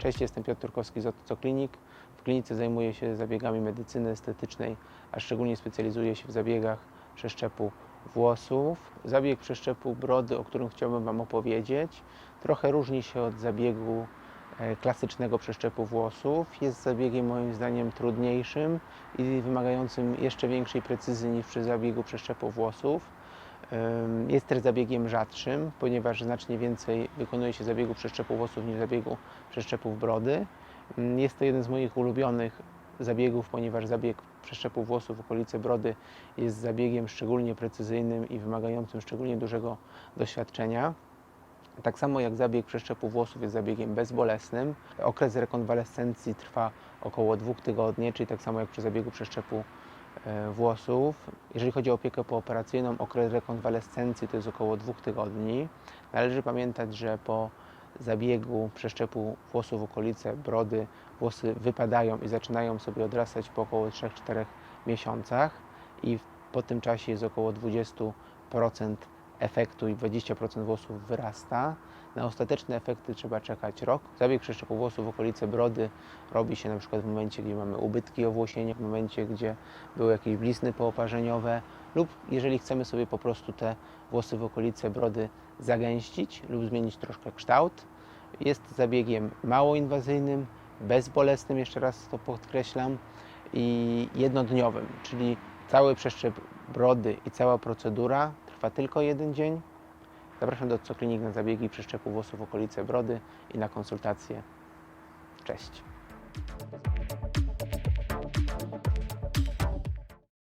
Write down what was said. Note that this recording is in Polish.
Cześć, jestem Piotr Turkowski z Otoco Klinik. W klinice zajmuję się zabiegami medycyny estetycznej, a szczególnie specjalizuję się w zabiegach przeszczepu włosów. Zabieg przeszczepu brody, o którym chciałbym Wam opowiedzieć, trochę różni się od zabiegu e, klasycznego przeszczepu włosów. Jest zabiegiem moim zdaniem trudniejszym i wymagającym jeszcze większej precyzji niż przy zabiegu przeszczepu włosów. Jest też zabiegiem rzadszym, ponieważ znacznie więcej wykonuje się zabiegu przeszczepu włosów niż zabiegu przeszczepów brody. Ym, Jest to jeden z moich ulubionych zabiegów, ponieważ zabieg przeszczepu włosów w okolicy brody jest zabiegiem szczególnie precyzyjnym i wymagającym szczególnie dużego doświadczenia. Tak samo jak zabieg przeszczepu włosów jest zabiegiem bezbolesnym. Okres rekonwalescencji trwa około dwóch tygodni, czyli tak samo jak przy zabiegu przeszczepu włosów. Jeżeli chodzi o opiekę pooperacyjną, okres rekonwalescencji to jest około dwóch tygodni. Należy pamiętać, że po zabiegu przeszczepu włosów w okolice brody włosy wypadają i zaczynają sobie odrastać po około 3-4 miesiącach i po tym czasie jest około 20% efektu i 20% włosów wyrasta. Na ostateczne efekty trzeba czekać rok. Zabieg przeszczepu włosów w okolice brody robi się na przykład w momencie, gdzie mamy ubytki owłosienia, w momencie, gdzie były jakieś blizny pooparzeniowe lub jeżeli chcemy sobie po prostu te włosy w okolice brody zagęścić lub zmienić troszkę kształt. Jest zabiegiem mało inwazyjnym, bezbolesnym, jeszcze raz to podkreślam, i jednodniowym, czyli cały przeszczep brody i cała procedura trwa tylko jeden dzień. Zapraszam do Coklinik na zabiegi przeszczepu włosów w okolice brody i na konsultacje. Cześć.